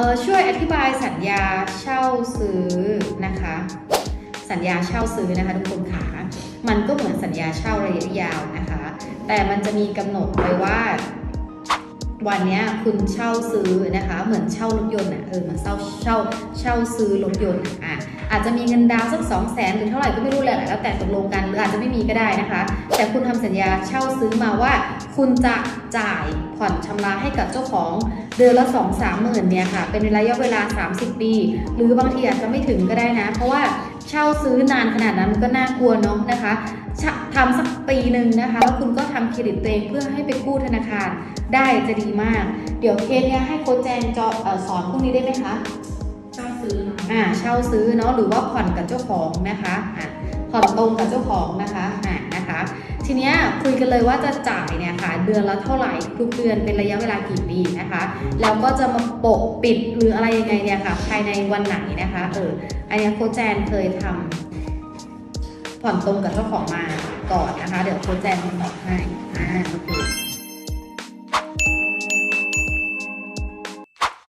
ออช่วยอธิบายสัญญาเช่าซื้อนะคะ สัญญาเช่าซื้อนะคะทุกคนค่ะมันก็เหมือนสัญญาเช่าระยะยาวนะคะ แต่มันจะมีกำหนดไว้ว่า วันนี้คุณเช่าซื้อนะคะ เหมือนเช่ารถยนต์อะเออเหมือนเช่าเช่าเช่าซื้อรถยนต์อะ อาจจะมีเงินดาวสักสองแสนหรือเท่าไหร่ก็ไม่รู้แหละแล้วแต่ตกลงกันหรืออาจจะไม่มีก็ได้นะคะ แต่คุณทำสัญญาเช่าซื้อมาว่า คุณจะจ่ายผ่อนชำระให้กับเจ้าของเดือนละ2องสามหมื่นเนี่ยค่ะ เป็นระยะเวลา 30 ปี หรือบางทีอาจจะไม่ถึงก็ได้นะ เพราะว่าเช่าซื้อนานขนาดนั้นมันก็น่ากลัวเนาะนะคะทำสักปีหนึ่งนะคะ แล้วคุณก็ทำเครดิตตัวเองเพื่อให้ไปกู้ธนาคารได้จะดีมาก เดี๋ยวเคสเนี่ยให้โค้ชแจงจอเอ่อสอนพวกนี้ได้ไหมคะ อ่าเช่าซื้อเนาะหรือว่าผ่อนกับเจ้าของนะคะอะผ่อนตรงกับเจ้าของนะคะอะนะคะ ทีเนี้ยคุยกันเลยว่าจะจ่ายเนี่ยค่ะเดือนละเท่าไหร่ทุกเดือนเป็นระยะเวลากี่ปีนะคะ แล้วก็จะมาปะปิดหรืออะไรยังไงเนี่ยค่ะภายในวันไหนนะคะเอออันเนี้ยโคแจนเคยทำผ่อนตรงกับเจ้าของมาก่อนนะคะ เดี๋ยวโคแจนบอกให้อ่าโอเค